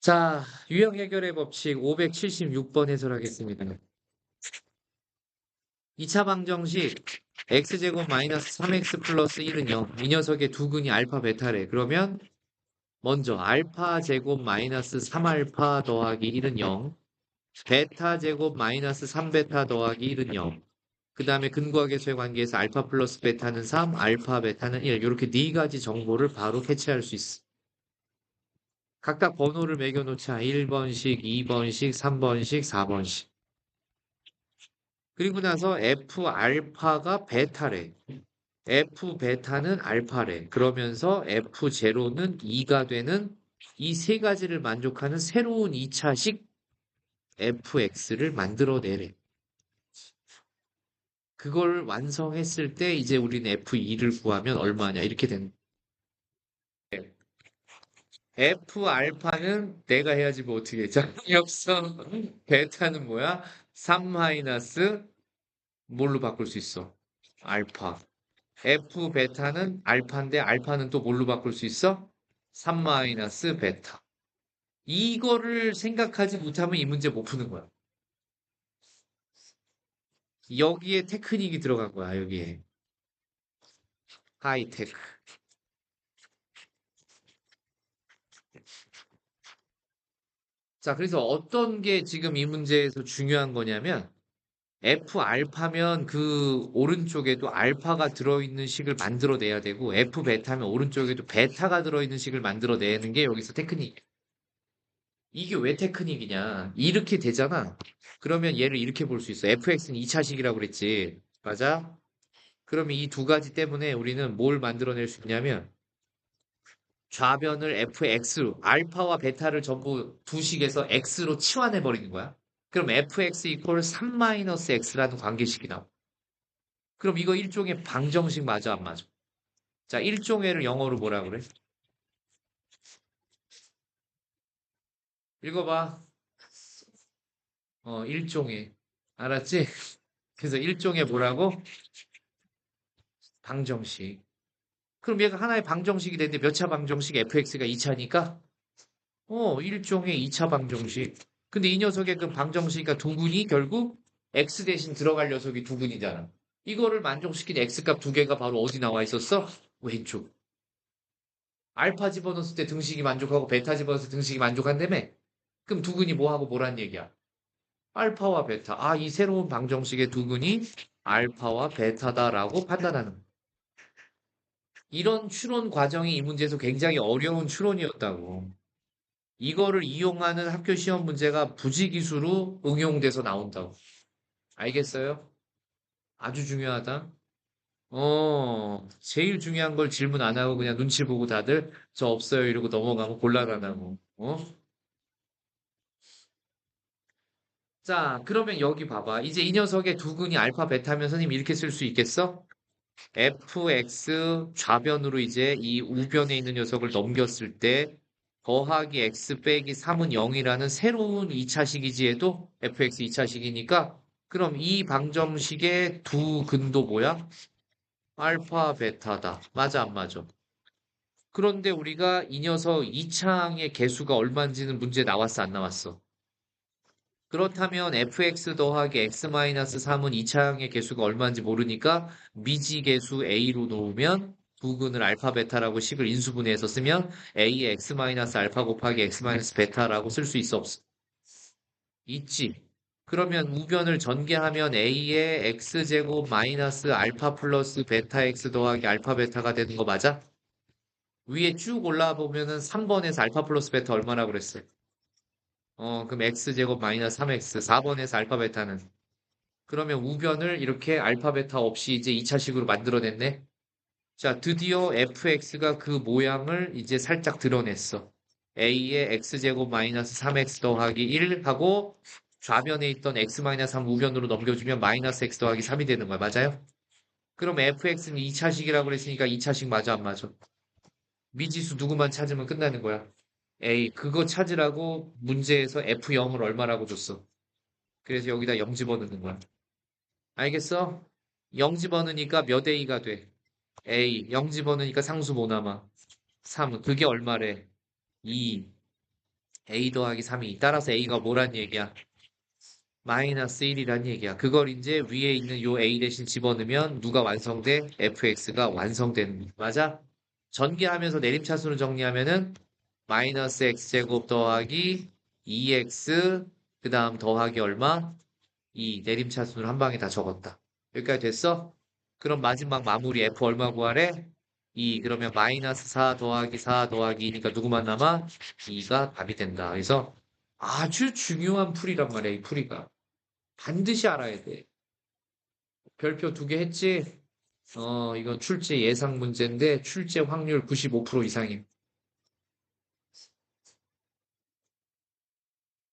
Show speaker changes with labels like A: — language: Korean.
A: 자, 유형 해결의 법칙 576번 해설하겠습니다. 2차 방정식 x제곱 마이너스 3x 플러스 1은 0. 이 녀석의 두 근이 알파 베타래. 그러면 먼저 알파 제곱 마이너스 3알파 더하기 1은 0. 베타 제곱 마이너스 3베타 더하기 1은 0. 그 다음에 근과 계수의 관계에서 알파 플러스 베타는 3, 알파 베타는 1. 이렇게 네 가지 정보를 바로 캐치할 수 있어. 각각 번호를 매겨놓자. 1번씩, 2번씩, 3번씩, 4번씩. 그리고 나서 F 알파가 베타래. F 베타는 알파래. 그러면서 F 제로는 2가 되는 이 세 가지를 만족하는 새로운 2차식 fx를 만들어내래. 그걸 완성했을 때 이제 우리는 f2를 구하면 얼마냐 이렇게 되는 f 알파는 내가 해야지 뭐 어떻게 해. 장이 없어. 베타는 뭐야? 3 마이너스 뭘로 바꿀 수 있어? 알파. f 베타는 알파인데 알파는 또 뭘로 바꿀 수 있어? 3 마이너스 베타. 이거를 생각하지 못하면 이 문제 못 푸는 거야. 여기에 테크닉이 들어간 거야, 여기에. 하이테크. 자, 그래서 어떤 게 지금 이 문제에서 중요한 거냐면, F 알파면 그 오른쪽에도 알파가 들어있는 식을 만들어내야 되고, F 베타면 오른쪽에도 베타가 들어있는 식을 만들어내는 게 여기서 테크닉. 이게 왜 테크닉이냐? 이렇게 되잖아. 그러면 얘를 이렇게 볼 수 있어. fx는 2차식이라고 그랬지. 맞아? 그러면 이 두 가지 때문에 우리는 뭘 만들어낼 수 있냐면 좌변을 fx, 알파와 베타를 전부 두 식에서 x로 치환해 버리는 거야. 그럼 fx 이퀄 3-x라는 관계식이 나와. 그럼 이거 일종의 방정식 맞아 안 맞아? 자, 일종의를 영어로 뭐라 그래? 읽어봐. 어, 일종의. 알았지? 그래서 일종의 뭐라고? 방정식. 그럼 얘가 하나의 방정식이 되는데 몇 차 방정식 fx가 2차니까? 어, 일종의 2차 방정식. 근데 이 녀석의 그 방정식이 두 군이 결국 x 대신 들어갈 녀석이 두 군이잖아. 이거를 만족시킨 x값 두 개가 바로 어디 나와 있었어? 왼쪽. 알파 집어넣었을 때 등식이 만족하고 베타 집어넣었을 때 등식이 만족한다며? 그럼 두 근이 뭐하고 뭐란 얘기야? 알파와 베타. 아, 이 새로운 방정식의 두 근이 알파와 베타다라고 판단하는 거야. 이런 추론 과정이 이 문제에서 굉장히 어려운 추론이었다고. 이거를 이용하는 학교 시험 문제가 부지기수로 응용돼서 나온다고. 알겠어요? 아주 중요하다. 어, 제일 중요한 걸 질문 안 하고 그냥 눈치 보고 다들 저 없어요 이러고 넘어가면 곤란하다고. 어? 자, 그러면 여기 봐봐. 이제 이 녀석의 두 근이 알파, 베타면 선생님 이렇게 쓸 수 있겠어? Fx 좌변으로 이제 이 우변에 있는 녀석을 넘겼을 때 더하기 x 빼기 3은 0이라는 새로운 2차식이지에도 fx 2차식이니까 그럼 이 방정식의 두 근도 뭐야? 알파, 베타다. 맞아, 안 맞아? 그런데 우리가 이 녀석 2차항의 개수가 얼마인지는 문제 나왔어, 안 나왔어? 그렇다면 fx 더하기 x-3은 2차항의 개수가 얼마인지 모르니까 미지개수 a로 놓으면 부근을 알파 베타라고 식을 인수분해해서 쓰면 a의 x-알파 곱하기 x-베타라고 쓸 수 있어 없어? 있지. 그러면 우변을 전개하면 a의 x제곱 마이너스 알파 플러스 베타 x 더하기 알파 베타가 되는 거 맞아? 위에 쭉 올라와 보면은 3번에서 알파 플러스 베타 얼마나 그랬어요? 어, 그럼 x제곱 마이너스 3x 4번에서 알파 베타는 그러면 우변을 이렇게 알파 베타 없이 이제 2차식으로 만들어냈네. 자, 드디어 fx가 그 모양을 이제 살짝 드러냈어. a의 x제곱 마이너스 3x 더하기 1 하고 좌변에 있던 x 마이너스 3 우변으로 넘겨주면 마이너스 x 더하기 3이 되는 거야. 맞아요? 그럼 fx는 2차식이라고 그랬으니까 2차식 맞아 안 맞아? 미지수 누구만 찾으면 끝나는 거야. A 그거 찾으라고 문제에서 F0을 얼마라고 줬어. 그래서 여기다 0 집어넣는 거야. 알겠어? 0 집어넣으니까 몇 A가 돼? A 0 집어넣으니까 상수 뭐 남아? 3 그게 얼마래? 2 a 더하기 3이 따라서 a가 뭐란 얘기야? 마이너스 1이란 얘기야. 그걸 이제 위에 있는 요 a 대신 집어넣으면 누가 완성돼? fx가 완성되는. 맞아? 전개하면서 내림차순을 정리하면은 마이너스 x제곱 더하기 2x 그 다음 더하기 얼마? 2 내림차순을 한 방에 다 적었다. 여기까지 됐어? 그럼 마지막 마무리 f 얼마 구하래? 2 그러면 마이너스 4 더하기 4 더하기 2니까 누구만 남아? 2가 답이 된다. 그래서 아주 중요한 풀이란 말이야, 이 풀이가. 반드시 알아야 돼. 별표 두 개 했지? 어, 이건 출제 예상 문제인데 출제 확률 95% 이상임.